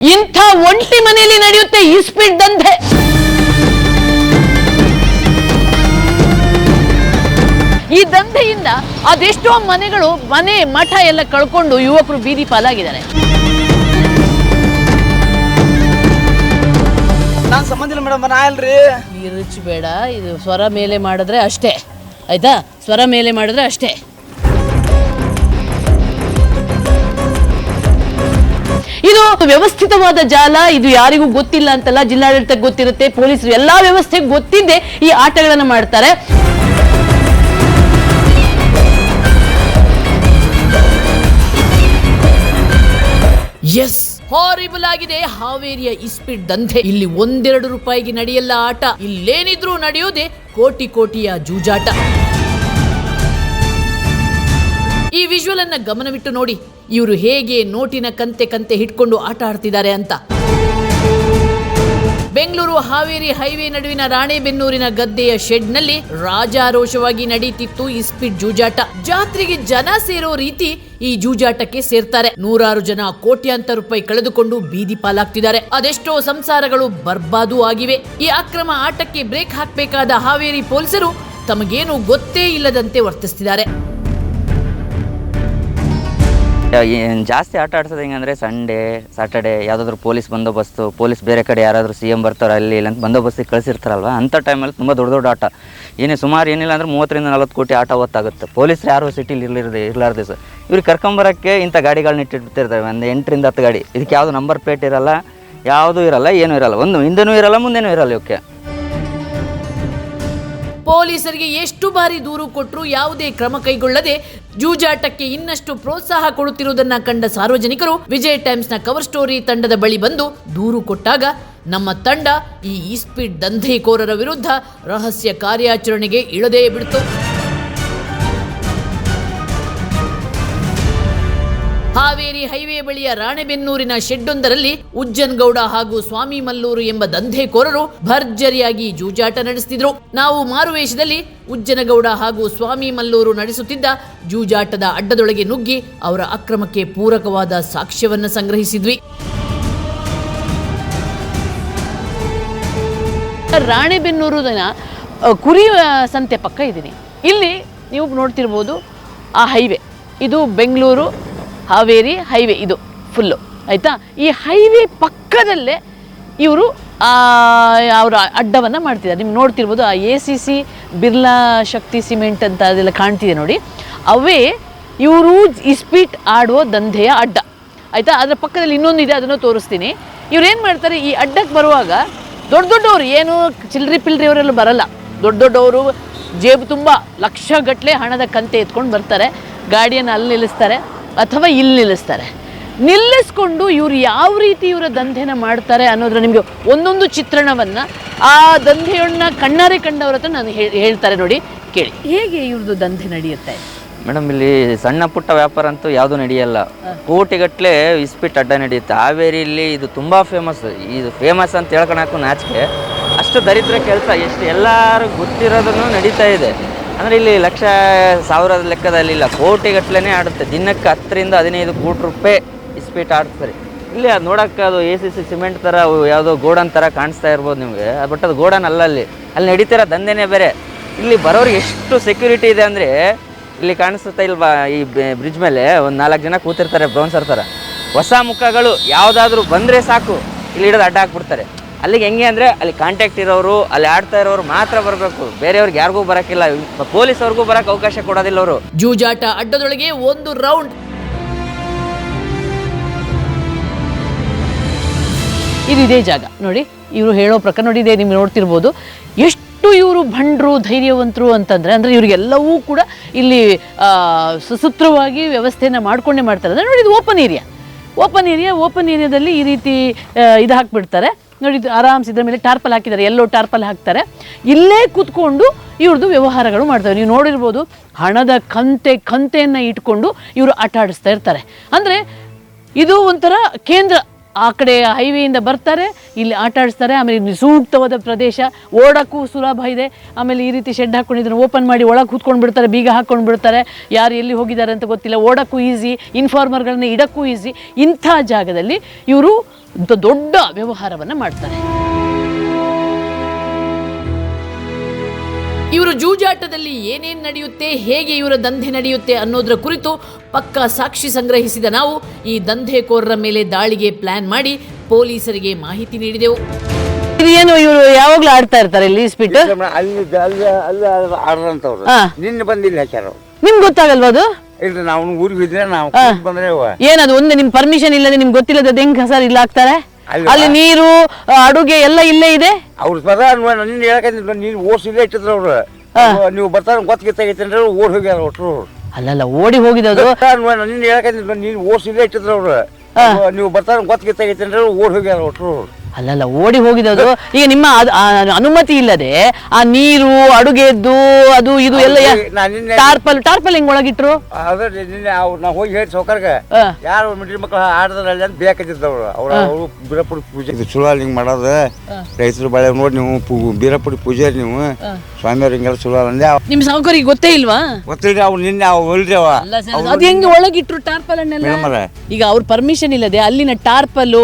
ಇಂಥ ಒಂಟಿ ಮನೆಯಲ್ಲಿ ನಡೆಯುತ್ತೆ ಈ ಸ್ಪೀಡ್ ದಂಧೆ. ಈ ದಂಧೆಯಿಂದ ಅದೆಷ್ಟೋ ಮನೆಗಳು ಮನೆ ಮಠ ಎಲ್ಲ ಕಳ್ಕೊಂಡು ಯುವಕರು ಬೀದಿ ಪಾಲಾಗಿದ್ದಾರೆ. ನಾನು ಸಂಬಂಧ ಇಲ್ಲ ಮೇಡಮ್ ನಾ ಇಲ್ರಿ. ಈ ರುಚಿ ಬೇಡ ಇದು ಸ್ವರ ಮೇಲೆ ಮಾಡಿದ್ರೆ ಅಷ್ಟೇ. ಆಯ್ತಾ? ಸ್ವರ ಮೇಲೆ ಮಾಡಿದ್ರೆ ಅಷ್ಟೇ. ಇದು ವ್ಯವಸ್ಥಿತವಾದ ಜಾಲ ಇದು ಯಾರಿಗೂ ಗೊತ್ತಿಲ್ಲ ಅಂತಲ್ಲ ಜಿಲ್ಲಾಡಳಿತಕ್ಕೆ ಗೊತ್ತಿರುತ್ತೆ ಪೊಲೀಸರು ಎಲ್ಲಾ ವ್ಯವಸ್ಥೆ ಗೊತ್ತಿದ್ದೆ ಈ ಆಟಗಳನ್ನು ಮಾಡ್ತಾರೆ. ಎಸ್ ಹಾರಿಬಲ್ ಆಗಿದೆ ಹಾವೇರಿಯ ಇಸ್ಪಿಟ್ ದಂಧೆ. ಇಲ್ಲಿ ಒಂದೆರಡು ರೂಪಾಯಿಗೆ ನಡೆಯಲ್ಲ ಆಟ ಇಲ್ಲೇನಿದ್ರೂ ನಡೆಯೋದೆ ಕೋಟಿ ಕೋಟಿಯ ಜೂಜಾಟ. ಈ ವಿಜುವಲ್ ಅನ್ನ ಗಮನವಿಟ್ಟು ನೋಡಿ. ಇವರು ಹೇಗೆ ನೋಟಿನ ಕಂತೆ ಕಂತೆ ಹಿಡ್ಕೊಂಡು ಆಟ ಆಡ್ತಿದ್ದಾರೆ ಅಂತ. ಬೆಂಗಳೂರು ಹಾವೇರಿ ಹೈವೇ ನಡುವಿನ ರಾಣೆಬೆನ್ನೂರಿನ ಗದ್ದೆಯ ಶೆಡ್ನಲ್ಲಿ ರಾಜಾರೋಷವಾಗಿ ನಡೀತಿತ್ತು ಇಸ್ಪಿಟ್ ಜೂಜಾಟ. ಜಾತ್ರೆಗೆ ಜನ ಸೇರೋ ರೀತಿ ಈ ಜೂಜಾಟಕ್ಕೆ ಸೇರ್ತಾರೆ. ನೂರಾರು ಜನ ಕೋಟ್ಯಾಂತರ ರೂಪಾಯಿ ಕಳೆದುಕೊಂಡು ಬೀದಿ ಪಾಲಾಗ್ತಿದ್ದಾರೆ. ಅದೆಷ್ಟೋ ಸಂಸಾರಗಳು ಬರ್ಬಾದು ಆಗಿವೆ. ಈ ಅಕ್ರಮ ಆಟಕ್ಕೆ ಬ್ರೇಕ್ ಹಾಕಬೇಕಾದ ಹಾವೇರಿ ಪೊಲೀಸರು ತಮಗೇನು ಗೊತ್ತೇ ಇಲ್ಲದಂತೆ ವರ್ತಿಸ್ತಿದ್ದಾರೆ. ಜಾಸ್ತಿ ಆಟ ಆಡ್ಸೋದು ಹೆಂಗಂದ್ರೆ ಸಂಡೇ ಸಾಟರ್ಡೆ ಯಾವುದಾದ್ರೂ ಪೊಲೀಸ್ ಬಂದೋಬಸ್ತು ಪೊಲೀಸ್ ಬೇರೆ ಕಡೆ ಯಾರಾದರೂ ಸಿ ಎಂ ಬರ್ತಾರೆ ಅಲ್ಲಿ ಇಲ್ಲ ಅಂತ ಬಂದೋಬಸ್ತಿಗೆ ಕಳಿಸಿರ್ತಾರಲ್ವ? ಅಂಥ ಟೈಮಲ್ಲಿ ತುಂಬ ದೊಡ್ಡ ದೊಡ್ಡ ಆಟ. ಏನೇ ಸುಮಾರು ಏನಿಲ್ಲ ಅಂದ್ರೆ ಮೂವತ್ತರಿಂದ ನಲ್ವತ್ತು ಕೋಟಿ ಆಟ ಹೊತ್ತಾಗುತ್ತೆ. ಪೊಲೀಸರು ಯಾರು ಸಿಟಿಲಿ ಇರಲಿರದೆ ಇರಲಾರ್ದೆ ಸರ್. ಇವ್ರಿಗೆ ಕರ್ಕೊಂಬರೋಕ್ಕೆ ಇಂಥ ಗಾಡಿಗಳನ್ನ ಇಟ್ಟಿರ್ತಿರ್ತಾರೆ. ಒಂದು ಎಂಟರಿಂದ ಹತ್ತು ಗಾಡಿ. ಇದಕ್ಕೆ ಯಾವುದು ನಂಬರ್ ಪ್ಲೇಟ್ ಇರಲ್ಲ, ಯಾವುದೂ ಇರಲ್ಲ, ಏನೂ ಇರಲ್ಲ. ಒಂದು ಹಿಂದೆನೂ ಇರಲ್ಲ, ಮುಂದೆನೂ ಇರಲ್ಲ ಇವಕ್ಕೆ. ಪೊಲೀಸರಿಗೆ ಎಷ್ಟು ಬಾರಿ ದೂರು ಕೊಟ್ಟರು ಯಾವುದೇ ಕ್ರಮ ಕೈಗೊಳ್ಳದೆ ಜೂಜಾಟಕ್ಕೆ ಇನ್ನಷ್ಟು ಪ್ರೋತ್ಸಾಹ ಕೊಡುತ್ತಿರುವುದನ್ನ ಕಂಡ ಸಾರ್ವಜನಿಕರು ವಿಜಯ್ ಟೈಮ್ಸ್ನ ಕವರ್ ಸ್ಟೋರಿ ತಂಡದ ಬಳಿ ಬಂದು ದೂರು ಕೊಟ್ಟಾಗ, ನಮ್ಮ ತಂಡ ಈ ಇಸ್ಪೀಟ್ ದಂಧೆಕೋರರ ವಿರುದ್ಧ ರಹಸ್ಯ ಕಾರ್ಯಾಚರಣೆಗೆ ಇಳದೇ ಬಿಡ್ತು. ಹಾವೇರಿ ಹೈವೇ ಬಳಿಯ ರಾಣೆಬೆನ್ನೂರಿನ ಶೆಡ್ಡೊಂದರಲ್ಲಿ ಉಜ್ಜನ್ಗೌಡ ಹಾಗೂ ಸ್ವಾಮಿ ಮಲ್ಲೂರು ಎಂಬ ದಂಧೆಕೋರರು ಭರ್ಜರಿಯಾಗಿ ಜೂಜಾಟ ನಡೆಸುತ್ತಿದ್ರು ನಾವು ಮಾರುವೇಷದಲ್ಲಿ ಉಜ್ಜನಗೌಡ ಹಾಗೂ ಸ್ವಾಮಿ ಮಲ್ಲೂರು ನಡೆಸುತ್ತಿದ್ದ ಜೂಜಾಟದ ಅಡ್ಡದೊಳಗೆ ನುಗ್ಗಿ ಅವರ ಅಕ್ರಮಕ್ಕೆ ಪೂರಕವಾದ ಸಾಕ್ಷ್ಯವನ್ನು ಸಂಗ್ರಹಿಸಿದ್ವಿ. ರಾಣೆಬೆನ್ನೂರು ಕುರಿ ಸಂತೆ ಪಕ್ಕ ಇದ್ದೀನಿ. ಇಲ್ಲಿ ನೀವು ನೋಡ್ತಿರ್ಬೋದು ಆ ಹೈವೇ. ಇದು ಬೆಂಗಳೂರು ಹಾವೇರಿ ಹೈವೇ ಇದು ಫುಲ್ಲು, ಆಯಿತಾ? ಈ ಹೈವೇ ಪಕ್ಕದಲ್ಲೇ ಇವರು ಅವರ ಅಡ್ಡವನ್ನು ಮಾಡ್ತಿದ್ದಾರೆ. ನಿಮ್ಗೆ ನೋಡ್ತಿರ್ಬೋದು ಆ A C C Birla Shakti cement ಅಂತ ಅದೆಲ್ಲ ಕಾಣ್ತಿದೆ ನೋಡಿ. ಅವೇ ಇವರು ಇಸ್ಪೀಟ್ ಆಡುವ ದಂಧೆಯ ಅಡ್ಡ, ಆಯಿತಾ? ಅದರ ಪಕ್ಕದಲ್ಲಿ ಇನ್ನೊಂದು ಇದೆ, ಅದನ್ನು ತೋರಿಸ್ತೀನಿ. ಇವ್ರು ಏನು ಮಾಡ್ತಾರೆ, ಈ ಅಡ್ಡಕ್ಕೆ ಬರುವಾಗ ದೊಡ್ಡ ದೊಡ್ಡವರು, ಏನು ಚಿಲ್ರಿ ಪಿಲ್ರಿ ಅವರೆಲ್ಲ ಬರಲ್ಲ. ದೊಡ್ಡ ದೊಡ್ಡವರು ಜೇಬು ತುಂಬ ಲಕ್ಷಗಟ್ಟಲೆ ಹಣದ ಕಂತೆ ಎತ್ಕೊಂಡು ಬರ್ತಾರೆ. ಗಾಡಿಯನ್ನು ಅಲ್ಲಿ ನಿಲ್ಲಿಸ್ತಾರೆ. ಅಥವಾ ಇಲ್ಲಿ ನಿಲ್ಲಿಸ್ತಾರೆ. ನಿಲ್ಲಿಸ್ಕೊಂಡು ಇವ್ರು ಯಾವ ರೀತಿ ಇವರ ದಂಧೆನ ಮಾಡ್ತಾರೆ ಅನ್ನೋದ್ರ ನಿಮಗೆ ಒಂದೊಂದು ಚಿತ್ರಣವನ್ನು ಆ ದಂಧೆಯನ್ನ ಕಣ್ಣಾರೆ ಕಂಡವ್ರ ಹತ್ರ ನಾನು ಹೇಳ್- ಹೇಳ್ತಾರೆ ನೋಡಿ ಕೇಳಿ. ಹೇಗೆ ಇವ್ರದ್ದು ದಂಧೆ ನಡೆಯುತ್ತೆ? ಮೇಡಮ್ ಇಲ್ಲಿ ಸಣ್ಣ ಪುಟ್ಟ ವ್ಯಾಪಾರ ಅಂತೂ ಯಾವುದು ನಡೆಯಲ್ಲ. ಕೋಟಿಗಟ್ಟಲೆ ಇಸ್ಪಿಟ್ ಅಡ್ಡ ನಡೆಯುತ್ತೆ. ಹಾವೇರಿಯಲ್ಲಿ ಇದು ತುಂಬ ಫೇಮಸ್ ಇದು ಫೇಮಸ್ ಅಂತ ಹೇಳ್ಕೊಳಕ್ಕೂ ನಾಚಿಕೆ. ಅಷ್ಟು ದರಿದ್ರ ಕೆಲಸ ಎಷ್ಟು ಎಲ್ಲರೂ ಗೊತ್ತಿರೋದನ್ನು ನಡೀತಾ ಇದೆ. ಅಂದರೆ ಇಲ್ಲಿ ಲಕ್ಷ ಸಾವಿರದ ಲೆಕ್ಕದಲ್ಲಿ ಇಲ್ಲ ಕೋಟಿಗಟ್ಟಲೆ ಆಡುತ್ತೆ. ದಿನಕ್ಕೆ ಹತ್ತರಿಂದ ಹದಿನೈದು ಕೋಟಿ ರೂಪಾಯಿ ಇಸ್ಪೀಟ್ ಆಡ್ತಾರೆ. ಇಲ್ಲಿ ಅದು ನೋಡೋಕ್ಕೆ ಅದು ಎ ಸಿ ಸಿ ಸಿಮೆಂಟ್ ಥರ ಯಾವುದೋ ಗೋಡನ್ ಥರ ಕಾಣಿಸ್ತಾ ಇರ್ಬೋದು ನಿಮಗೆ. ಬಟ್ ಅದು ಗೋಡನ್ ಅಲ್ಲ ಅಲ್ಲಿ. ಅಲ್ಲಿ ನಡೀತಿರೋ ದಂಧೆನೇ ಬೇರೆ. ಇಲ್ಲಿ ಬರೋರಿಗೆ ಎಷ್ಟು ಸೆಕ್ಯೂರಿಟಿ ಇದೆ ಅಂದರೆ ಇಲ್ಲಿ ಕಾಣಿಸುತ್ತಾ ಇಲ್ವಾ ಈ ಬ್ರಿಡ್ಜ್ ಮೇಲೆ? ಒಂದು ನಾಲ್ಕು ಜನ ಕೂತಿರ್ತಾರೆ ಬ್ರೌನ್ಸರ್ ಥರ ಹೊಸ ಮುಖಗಳು ಯಾವುದಾದ್ರೂ ಬಂದರೆ ಸಾಕು. ಇಲ್ಲಿ ಹಿಡಿದು ಅಡ್ಡ ಹಾಕ್ಬಿಡ್ತಾರೆ. ಅಲ್ಲಿಗೆ ಹೆಂಗೆ ಅಂದರೆ ಅಲ್ಲಿ ಕಾಂಟ್ಯಾಕ್ಟ್ ಇರೋರು, ಅಲ್ಲಿ ಆಡ್ತಾ ಇರೋರು ಮಾತ್ರ ಬರಬೇಕು. ಬೇರೆಯವ್ರಿಗೆ ಯಾರಿಗೂ ಬರೋಕ್ಕಿಲ್ಲ. ಪೊಲೀಸವ್ರಿಗೂ ಬರೋಕ್ಕೆ ಅವಕಾಶ ಕೊಡೋದಿಲ್ಲ ಅವರು. ಜೂಜಾಟ ಅಡ್ಡದೊಳಗೆ ಒಂದು ರೌಂಡ್. ಇದು ಜಾಗ. ನೋಡಿ, ಇವರು ಹೇಳೋ ಪ್ರಕಾರ ನೋಡಿ, ಇದೆ ನಿಮ್ಗೆ ನೋಡ್ತಿರ್ಬೋದು. ಎಷ್ಟು ಇವರು ಭಂಡ್ರು, ಧೈರ್ಯವಂತರು ಅಂತಂದರೆ, ಅಂದರೆ ಇವರಿಗೆಲ್ಲವೂ ಕೂಡ ಇಲ್ಲಿ ಸುಸೂತ್ರವಾಗಿ ವ್ಯವಸ್ಥೆಯನ್ನು ಮಾಡ್ಕೊಂಡೇ ಮಾಡ್ತಾರೆ. ಅಂದರೆ ನೋಡಿ, ಇದು open area open area open ಏರಿಯಾದಲ್ಲಿ ಈ ರೀತಿ ಇದು ಹಾಕ್ಬಿಡ್ತಾರೆ. ನೋಡಿ ಇದು ಆರಾಮ್ಸ್ ಇದ್ರ ಮೇಲೆ ಟಾರ್ಪಲ್ ಹಾಕಿದ್ದಾರೆ ಎಲ್ಲೋ ಟಾರ್ಪಲ್ ಹಾಕ್ತಾರೆ. ಇಲ್ಲೇ ಕೂತ್ಕೊಂಡು ಇವ್ರದ್ದು ವ್ಯವಹಾರಗಳು ಮಾಡ್ತಾರೆ ನೀವು ನೋಡಿರ್ಬೋದು, ಹಣದ ಕಂತೆ, ಕಂತೆಯನ್ನು ಇಟ್ಕೊಂಡು ಇವರು ಆಟ ಆಡಿಸ್ತಾ ಇರ್ತಾರೆ. ಅಂದರೆ ಇದು ಒಂಥರ ಕೇಂದ್ರ ಆ ಕಡೆ ಹೈವೇಯಿಂದ ಬರ್ತಾರೆ, ಇಲ್ಲಿ ಆಟ ಆಡಿಸ್ತಾರೆ, ಆಮೇಲೆ ಸೂಕ್ತವಾದ ಪ್ರದೇಶ, ಓಡೋಕ್ಕೂ ಸುಲಭ ಇದೆ. ಆಮೇಲೆ ಈ ರೀತಿ ಶೆಡ್ ಹಾಕೊಂಡಿದ್ರು ಓಪನ್ ಮಾಡಿ ಒಳಗೆ ಕೂತ್ಕೊಂಡು ಬಿಡ್ತಾರೆ, ಬೀಗ ಹಾಕ್ಕೊಂಡು ಬಿಡ್ತಾರೆ. ಯಾರು ಎಲ್ಲಿ ಹೋಗಿದ್ದಾರೆ ಅಂತ ಗೊತ್ತಿಲ್ಲ. ಓಡೋಕ್ಕೂ ಈಸಿ ಇನ್ಫಾರ್ಮರ್ಗಳನ್ನ ಇಡೋಕ್ಕೂ ಈಸಿ ಇಂಥ ಜಾಗದಲ್ಲಿ ಇವರು ದೊಡ್ಡ ವ್ಯವಹಾರವನ್ನು ಮಾಡ್ತಾರೆ. ಇವರು ಜೂಜಾಟದಲ್ಲಿ ಏನೇನ್ ನಡೆಯುತ್ತೆ ಹೇಗೆ ಇವರ ದಂಧೆ ನಡೆಯುತ್ತೆ ಅನ್ನೋದರ ಕುರಿತು ಪಕ್ಕಾ ಸಾಕ್ಷಿ ಸಂಗ್ರಹಿಸಿದ ನಾವು ಈ ದಂಧೆಕೋರರ ಮೇಲೆ ದಾಳಿಗೆ ಪ್ಲಾನ್ ಮಾಡಿ ಪೊಲೀಸರಿಗೆ ಮಾಹಿತಿ ನೀಡಿದೆವು ಏನು ಇವರು ಯಾವಾಗ್ಲೂ ಆಡ್ತಾ ಇರ್ತಾರೆ ಇಲ್ಲಿ ಅಲ್ಲಿ ಅಲ್ಲಿ ಅಲ್ಲಿ ಆಡ್ರಂತವ್ರು ನಿನ್ನೆ ಬಂದಿಲ್ಲ ಹಾಕ್ಯಾರ. ನಿಮ್ಗೆ ಗೊತ್ತಾಗಲ್ವಾ ಅದು ಇಲ್ರಿ ನಾವು ಊರಿಗೆ ನಾವು ಬಂದ್ರೆ. ಏನದು ಒಂದೇ ನಿಮ್ ಪರ್ಮಿಷನ್ ಇಲ್ಲದೆ ನಿಮ್ಗೆ ಗೊತ್ತಿಲ್ಲದ ಹೆಂಗ್ ಸರ್ ಇಲ್ಲ ಹಾಕ್ತಾರೆ ಅಲ್ವಾ? ಅಲ್ಲಿ ನೀರು ಅಡುಗೆ ಎಲ್ಲ ಇಲ್ಲೇ ಇದೆ? ಅವ್ರ ಪದ ನಿನ್ನ ಹೇಳಕ್ಕೆ ನೀನು ಓಡಿಸಿಲ್ಲೇ ಇಟ್ಟಿದ್ರು ಅವ್ರು. ನೀವು ಬರ್ತಾರೆ ಗೊತ್ತಿತ್ತಾಗೈತೆ ಅಂದ್ರೆ ಓಡ್ ಹೋಗ್ಯಾರ ಒಟ್ರು. ಅಲ್ಲಲ್ಲ ಓಡಿ ಹೋಗಿದದು? ನಿನ್ನ ಹೇಳಕ್ಕೆ ನೀನು ಓಡಿಸಿಲ್ಲೇ ಇಟ್ಟಿದ್ರು ಅವ್ರು. ನೀವು ಬರ್ತಾರೆ ಗೊತ್ತಿತ್ತಾಗೈತೆ ಅಂದ್ರೆ ಓಡ್ ಹೋಗ್ಯಾರ ಒಟ್ರು. ಅಲ್ಲಲ್ಲ ಓಡಿ ಹೋಗಿದದು. ಈಗ ನಿಮ್ಮ ಅದ್- ಆ ಅನುಮತಿ ಇಲ್ಲದೆ ಆ ನೀರು ಅಡುಗೆದ್ದು ಅದು ಇದು ಎಲ್ಲ ನಿನ್ನೆ ಟಾರ್ಪಲ್ ಟಾರ್ಪಲ್ ಹೆಂಗ್ ಒಳಗಿಟ್ರು? ಅದ್ರ ನಿನ್ನೆ ಅವ್ರು ನಾವು ಹೋಗಿ ಹೇಳಿ ಸೌಕರ್ಗೆ. ಯಾರು ಮಿಡ್ರಿ ಮಕ್ಕಳು ಆಡ್ದಾರಲ್ಲ ಅಂತ ಬೇಕಾಗಿದ್ದವ್ರು ಅವ್ರು. ಅವರು ಬೀರಪುಡಿ ಪೂಜೆ ಇದು ಚಲೋ ಹಿಂಗೆ ಮಾಡೋದು. ರೈತರು ಬಳೆ ನೋಡಿ ನೀವು ಪೂ- ಬೀರಪುಡಿ ಪೂಜಾರಿ ನೀವು. ಸ್ವಾಮಿಯವ್ರು ಹಿಂಗೆಲ್ಲ ಚಲೋ ಅಲ್ಲ ಅಂದೆ. ಅವ್- ನಿಮ್ ಸಾವುಕಾರಿಗೆ ಗೊತ್ತೇ ಇಲ್ವಾ? ಗೊತ್ತಿಲ್ಲ ಅವ್ರು ನಿನ್ನೆ ಅವ್. ಹೊಲ್ರಿ ಅವ ಅದು ಹೆಂಗೆ ಒಳಗಿಟ್ರು ಟಾರ್ಪಲ್ ಅನ್ನೆಲ್ಲ ಮೇಡಮರ ಈಗ ಅವ್ರ ಪರ್ಮಿಷನ್ ಇಲ್ಲದೆ ಅಲ್ಲಿನ ಟಾರ್ಪಲ್ಲು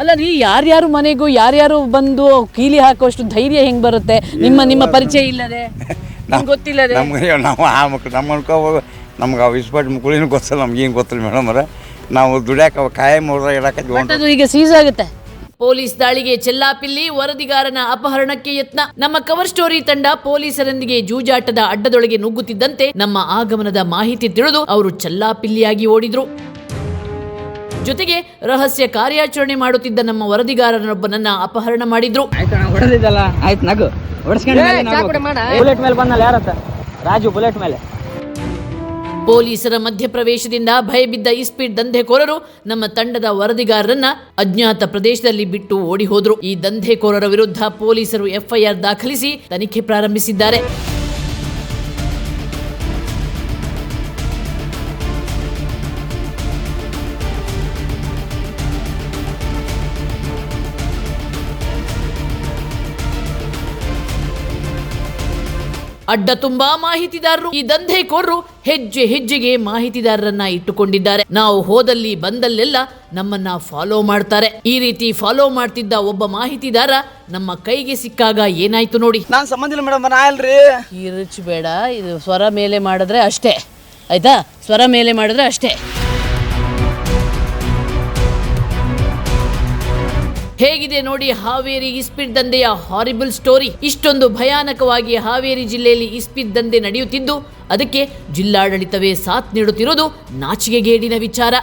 ಅಲ್ಲ ರೀ ಯಾರ್ಯಾರು ಮನೆಗೂ ಯಾರ್ಯಾರು ಬಂದು ಕೀಲಿ ಹಾಕುವಷ್ಟು ಧೈರ್ಯ ಹೆಂಗ್ ಬರುತ್ತೆ? ನಿಮ್ಮ ನಿಮ್ಮ ಪರಿಚಯ ಇಲ್ಲದೆ? ನಿಮ್ಗ್ ಗೊತ್ತಿಲ್ಲದೆ? ನಮ್ಗೆ ನಾವು ಆ ಮಕ್ಳು ನಮ್ಮ ನಮ್ಗೆ ಅವು ಇಸ್ಪಾಟ್ ಮಕ್ಕಳೇನು ಗೊತ್ತಿಲ್ಲ ನಮ್ಗೆ ಏನು ಗೊತ್ತಿಲ್ಲ ಅವರ. ನಾವು ದುಡ್ಯಾಕ ಕಾಯಂ ಅವ್ರದಾಗ ಇಡಕ್ಕೆ ಬಟ್ ಅದು ಈಗ ಸೀಸ್ ಆಗುತ್ತೆ. ಪೊಲೀಸ್ ದಾಳಿಗೆ ಚೆಲ್ಲಾಪಿಲ್ಲಿ ವರದಿಗಾರನ ಅಪಹರಣಕ್ಕೆ ಯತ್ನ. ನಮ್ಮ ಕವರ್ ಸ್ಟೋರಿ ತಂಡ ಪೊಲೀಸರೊಂದಿಗೆ ಜೂಜಾಟದ ಅಡ್ಡದೊಳಗೆ ನುಗ್ಗುತ್ತಿದ್ದಂತೆ ನಮ್ಮ ಆಗಮನದ ಮಾಹಿತಿ ತಿಳಿದು ಅವರು ಚೆಲ್ಲಾಪಿಲ್ಲಿಯಾಗಿ ಓಡಿದ್ರು. ಜೊತೆಗೆ ರಹಸ್ಯ ಕಾರ್ಯಾಚರಣೆ ಮಾಡುತ್ತಿದ್ದ ನಮ್ಮ ವರದಿಗಾರನೊಬ್ಬನನ್ನ ಅಪಹರಣ ಮಾಡಿದ್ರು. ಹೊಡೆದಿದ್ದಲ್ಲ? ಆಯ್ತು ನಗು. ಹೊಡ್ಸ್ಕೊಂಡು ಬುಲೆಟ್ ಮೇಲೆ ಬಂದಲ್ಲ ಯಾರತ್ತ? ರಾಜು ಬುಲೆಟ್ ಮೇಲೆ. ಪೊಲೀಸರ ಮಧ್ಯಪ್ರವೇಶದಿಂದ ಭಯಬಿದ್ದ ಇಸ್ಪೀಟ್ ದಂಧೆಕೋರರು ನಮ್ಮ ತಂಡದ ವರದಿಗಾರರನ್ನ ಅಜ್ಞಾತ ಪ್ರದೇಶದಲ್ಲಿ ಬಿಟ್ಟು ಓಡಿ ಹೋದ್ರು ಈ ದಂಧೆಕೋರರ ವಿರುದ್ಧ ಪೊಲೀಸರು ಎಫ್ಐಆರ್ ದಾಖಲಿಸಿ ತನಿಖೆ ಪ್ರಾರಂಭಿಸಿದ್ದಾರೆ. ಅಡ್ಡ ತುಂಬಾ ಮಾಹಿತಿದಾರರು ಈ ದಂಧೆಕೋರರು ಹೆಜ್ಜೆ ಹೆಜ್ಜೆಗೆ ಮಾಹಿತಿದಾರರನ್ನ ಇಟ್ಟುಕೊಂಡಿದ್ದಾರೆ. ನಾವು ಹೋದಲ್ಲಿ ಬಂದಲ್ಲೆಲ್ಲ ನಮ್ಮನ್ನ ಫಾಲೋ ಮಾಡ್ತಾರೆ. ಈ ರೀತಿ ಫಾಲೋ ಮಾಡ್ತಿದ್ದ ಒಬ್ಬ ಮಾಹಿತಿದಾರ ನಮ್ಮ ಕೈಗೆ ಸಿಕ್ಕಾಗ ಏನಾಯ್ತು ನೋಡಿ. ನಾನು ಸಂಬಂಧ ಇಲ್ಲ ಮೇಡಮ್ ನಾ ಅಲ್ರಿ ಕಿರುಚ್ ಬೇಡ ಇದು ಸ್ವರ ಮೇಲೆ ಮಾಡಿದ್ರೆ ಅಷ್ಟೇ. ಆಯ್ತಾ? ಸ್ವರ ಮೇಲೆ ಮಾಡಿದ್ರೆ ಅಷ್ಟೇ. ಹೇಗಿದೆ ನೋಡಿ ಹಾವೇರಿ ಇಸ್ಪಿಟ್ ದಂಧೆಯ ಹಾರಿಬಲ್ ಸ್ಟೋರಿ ಇಷ್ಟೊಂದು ಭಯಾನಕವಾಗಿ ಹಾವೇರಿ ಜಿಲ್ಲೆಯಲ್ಲಿ ಇಸ್ಪಿಟ್ ದಂಧೆ ನಡೆಯುತ್ತಿದ್ದು, ಅದಕ್ಕೆ ಜಿಲ್ಲಾಡಳಿತವೇ ಸಾಥ್ ನೀಡುತ್ತಿರುವುದು ನಾಚಿಕೆಗೇಡಿನ ವಿಚಾರ.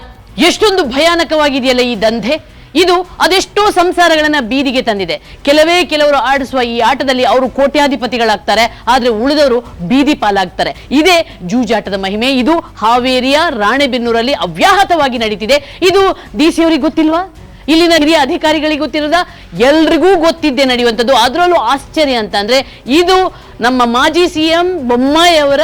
ಎಷ್ಟೊಂದು ಭಯಾನಕವಾಗಿದೆಯಲ್ಲ ಈ ದಂಧೆ? ಇದು ಅದೆಷ್ಟೋ ಸಂಸಾರಗಳನ್ನ ಬೀದಿಗೆ ತಂದಿದೆ. ಕೆಲವೇ ಕೆಲವರು ಆಡಿಸುವ ಈ ಆಟದಲ್ಲಿ ಅವರು ಕೋಟ್ಯಾಧಿಪತಿಗಳಾಗ್ತಾರೆ, ಆದ್ರೆ ಉಳಿದವರು ಬೀದಿ ಪಾಲಾಗ್ತಾರೆ. ಇದೇ ಜೂಜಾಟದ ಮಹಿಮೆ, ಇದು ಹಾವೇರಿಯ ರಾಣೆಬೆನ್ನೂರಲ್ಲಿ ಅವ್ಯಾಹತವಾಗಿ ನಡೀತಿದೆ. ಇದು ಡಿ ಸಿ ಅವರಿಗೆ ಗೊತ್ತಿಲ್ವಾ? ಇಲ್ಲಿನ ಹಿರಿಯ ಅಧಿಕಾರಿಗಳಿಗೆ ಗೊತ್ತಿರೋದ ಎಲ್ರಿಗೂ ಗೊತ್ತಿದ್ದೆ ನಡೆಯುವಂಥದ್ದು. ಅದರಲ್ಲೂ ಆಶ್ಚರ್ಯ ಅಂತ ಇದು ನಮ್ಮ ಮಾಜಿ ಸಿ ಎಂ ಬೊಮ್ಮಾಯಿ ಅವರ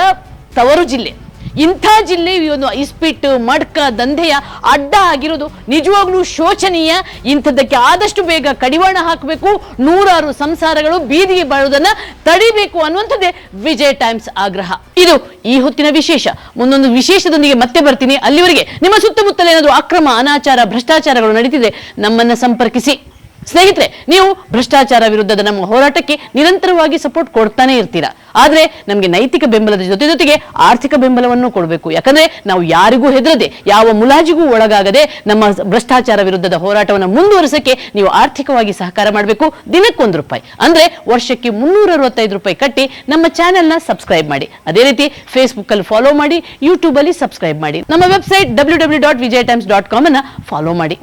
ತವರು ಜಿಲ್ಲೆ. ಇಂಥ ಜಿಲ್ಲೆ ಈ ಒಂದು ಇಸ್ಪಿಟ್ಟು, ಮಡ್ಕ, ದಂಧೆಯ ಅಡ್ಡ ಆಗಿರೋದು ನಿಜವಾಗ್ಲೂ ಶೋಚನೀಯ. ಇಂಥದ್ದಕ್ಕೆ ಆದಷ್ಟು ಬೇಗ ಕಡಿವಾಣ ಹಾಕಬೇಕು. ನೂರಾರು ಸಂಸಾರಗಳು ಬೀದಿಗೆ ಬರೋದನ್ನ ತಡಿಬೇಕು ಅನ್ನುವಂಥದ್ದೇ ವಿಜಯ್ ಟೈಮ್ಸ್ ಆಗ್ರಹ. ಇದು ಈ ಹೊತ್ತಿನ ವಿಶೇಷ. ಮುಂದೊಂದು ವಿಶೇಷದೊಂದಿಗೆ ಮತ್ತೆ ಬರ್ತೀನಿ. ಅಲ್ಲಿವರೆಗೆ ನಿಮ್ಮ ಸುತ್ತಮುತ್ತಲೇನಾದರೂ ಅಕ್ರಮ, ಅನಾಚಾರ, ಭ್ರಷ್ಟಾಚಾರಗಳು ನಡೀತಿದೆ, ನಮ್ಮನ್ನ ಸಂಪರ್ಕಿಸಿ. ಸ್ನೇಹಿತರೆ, ನೀವು ಭ್ರಷ್ಟಾಚಾರ ವಿರುದ್ಧದ ನಮ್ಮ ಹೋರಾಟಕ್ಕೆ ನಿರಂತರವಾಗಿ ಸಪೋರ್ಟ್ ಕೊಡ್ತಾನೆ ಇರ್ತೀರಾ? ಆದರೆ ನಮಗೆ ನೈತಿಕ ಬೆಂಬಲದ ಜೊತೆ ಜೊತೆಗೆ ಆರ್ಥಿಕ ಬೆಂಬಲವನ್ನು ಕೊಡಬೇಕು. ಯಾಕಂದ್ರೆ ನಾವು ಯಾರಿಗೂ ಹೆದರದೆ, ಯಾವ ಮುಲಾಜಿಗೂ ಒಳಗಾಗದೆ ನಮ್ಮ ಭ್ರಷ್ಟಾಚಾರ ವಿರುದ್ಧದ ಹೋರಾಟವನ್ನು ಮುಂದುವರಿಸಕ್ಕೆ ನೀವು ಆರ್ಥಿಕವಾಗಿ ಸಹಕಾರ ಮಾಡಬೇಕು. ದಿನಕ್ಕೊಂದು ರೂಪಾಯಿ. ಅಂದ್ರೆ ವರ್ಷಕ್ಕೆ ಮುನ್ನೂರ ಅರವತ್ತೈದು ರೂಪಾಯಿ ಕಟ್ಟಿ ನಮ್ಮ ಚಾನೆಲ್ನ ಸಬ್ಸ್ಕ್ರೈಬ್ ಮಾಡಿ. ಅದೇ ರೀತಿ ಫೇಸ್ಬುಕ್ ಅಲ್ಲಿ ಫಾಲೋ ಮಾಡಿ ಯೂಟ್ಯೂಬಲ್ಲಿ ಸಬ್ಸ್ಕ್ರೈಬ್ ಮಾಡಿ. ನಮ್ಮ website W W dot Vijaya times dot com ಅನ್ನ ಫಾಲೋ ಮಾಡಿ.